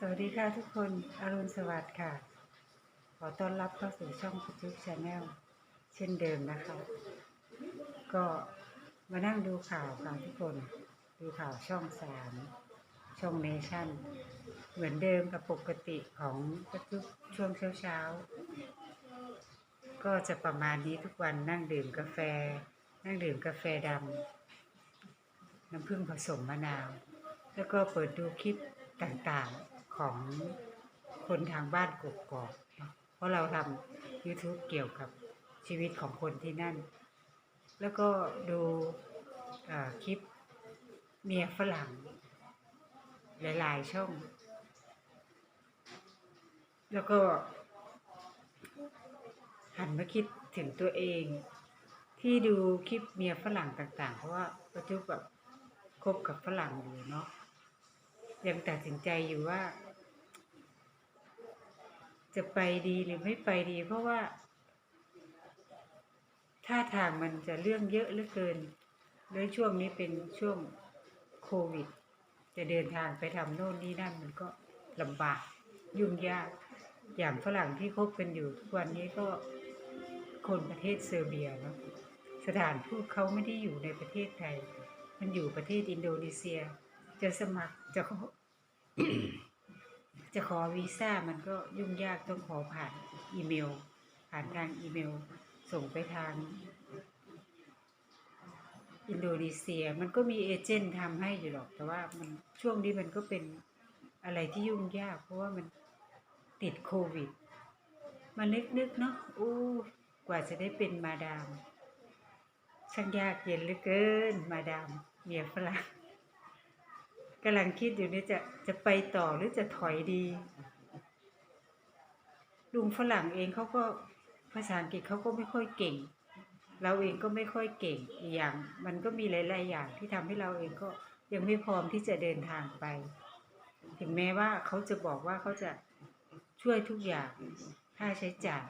สวัสดีค่ะทุกคนอรุณสวัสดิ์ค่ะ ขอต้อนรับเข้าสู่ช่องคุจุกชาแนลเช่นเดิมนะคะ ก็มานั่งดูข่าวค่ะทุกคน ดูข่าวช่องสามช่องเนชั่น เหมือนเดิมกับปกติของทุกช่วงเช้าๆ ก็จะประมาณนี้ทุกวันนั่งดื่มกาแฟ นั่งดื่มกาแฟดำน้ำผึ้งผสมมะนาว แล้วก็เปิดดูคลิปต่างๆ ของคนทางบ้านกกอกเนอะเพราะเราทำ YouTube เกี่ยวกับชีวิตของคนที่นั่น แล้วก็ดูคลิปเมียฝรั่ง หลาย ๆ ช่อง แล้วก็ หันมาคิดถึงตัวเอง ที่ดูคลิปเมียฝรั่งต่าง ๆ เพราะว่าประจุแบบคบกับฝรั่งอยู่เนาะยังตัดสินใจอยู่ว่า จะไปดีหรือไม่ไปดี เพราะว่าท่าทางมันจะเรื่องเยอะเหลือเกินแล้วช่วงนี้เป็นช่วงโควิด จะเดินทางไปทำโน่นนี่นั่นมันก็ลำบากยุ่งยาก อย่างฝรั่งที่คบกันอยู่ทุกวันนี้ก็คนประเทศเซอร์เบียเนาะสถานทูตเขาไม่ได้อยู่ในประเทศไทย มันอยู่ประเทศอินโดนีเซีย จะสมัครจะ จะขอวีซ่ามันก็ยุ่งยากต้องขอผ่านอีเมล ผ่านทางอีเมล ส่งไปทาง อินโดนีเซียมันก็มีเอเจนต์ทำให้อยู่หรอก แต่ว่ามันช่วงนี้มันก็เป็นอะไรที่ยุ่งยาก เพราะว่ามันติดโควิดมันนึกนึกเนาะอู้กว่าจะได้เป็นมาดามช่างยากเย็นเหลือเกิน มาดามเมียฝรั่ง กำลังคิดอยู่นี่จะจะไปต่อหรือจะถอยดี ลุงฝรั่งเองเขาก็ภาษาอังกฤษเขาก็ไม่ค่อยเก่ง เราเองก็ไม่ค่อยเก่งอีกอย่าง มันก็มีหลาย ๆ อย่างที่ทำให้เราเองก็ยังไม่พร้อมที่จะเดินทางไป ถึงแม้ว่าเขาจะบอกว่าเขาจะช่วยทุกอย่างค่าใช้จ่าย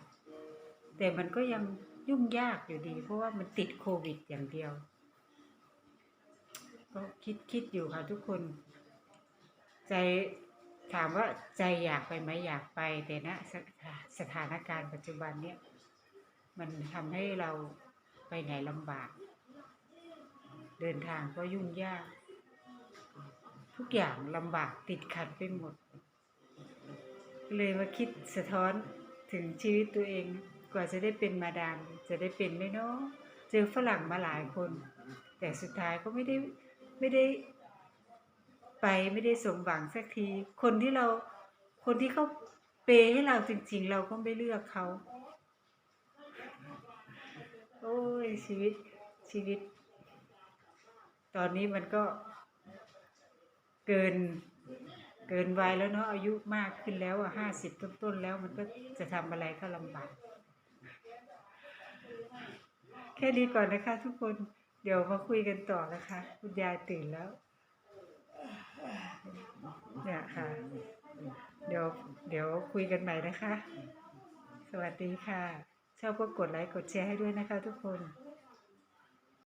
แต่มันก็ยังยุ่งยากอยู่ดี เพราะว่ามันติดโควิดอย่างเดียว ก็คิดคิดอยู่ค่ะทุกคน ใจถามว่าใจอยากไปไหมอยากไปแต่ณสสถานการณ์ปัจจุบันเนี่ยมันทำให้เราไปไหนลำบาก เดินทางก็ยุ่งยาก ทุกอย่างลำบากติดขัดไปหมด เลยมาคิดสะท้อนถึงชีวิตตัวเองกว่าจะได้เป็นมาดามจะได้เป็นไหมเนาะเจอฝรั่งมาหลายคน แต่สุดท้ายก็ไม่ได้ ไม่ได้ไปไม่ได้สมหวังสักที คนที่เราคนที่เขาเปย์ให้เราจริงๆ เราก็ไม่เลือกเขา โอ้ยชีวิตชีวิต ตอนนี้มันก็เกินเกินวัยแล้วเนาะอายุมากขึ้นแล้วอะห้าสิบต้นๆแล้วมันก็จะทำอะไรก็ลำบาก แค่นี้ก่อนนะคะทุกคน เดี๋ยวมาคุยกันต่อนะคะ คุณยายตื่นแล้วเนี่ยค่ะ เดี๋ยวเดี๋ยวคุยกันใหม่นะคะ สวัสดีค่ะ ชอบก็กดไลค์กดแชร์ให้ด้วยนะคะทุกคน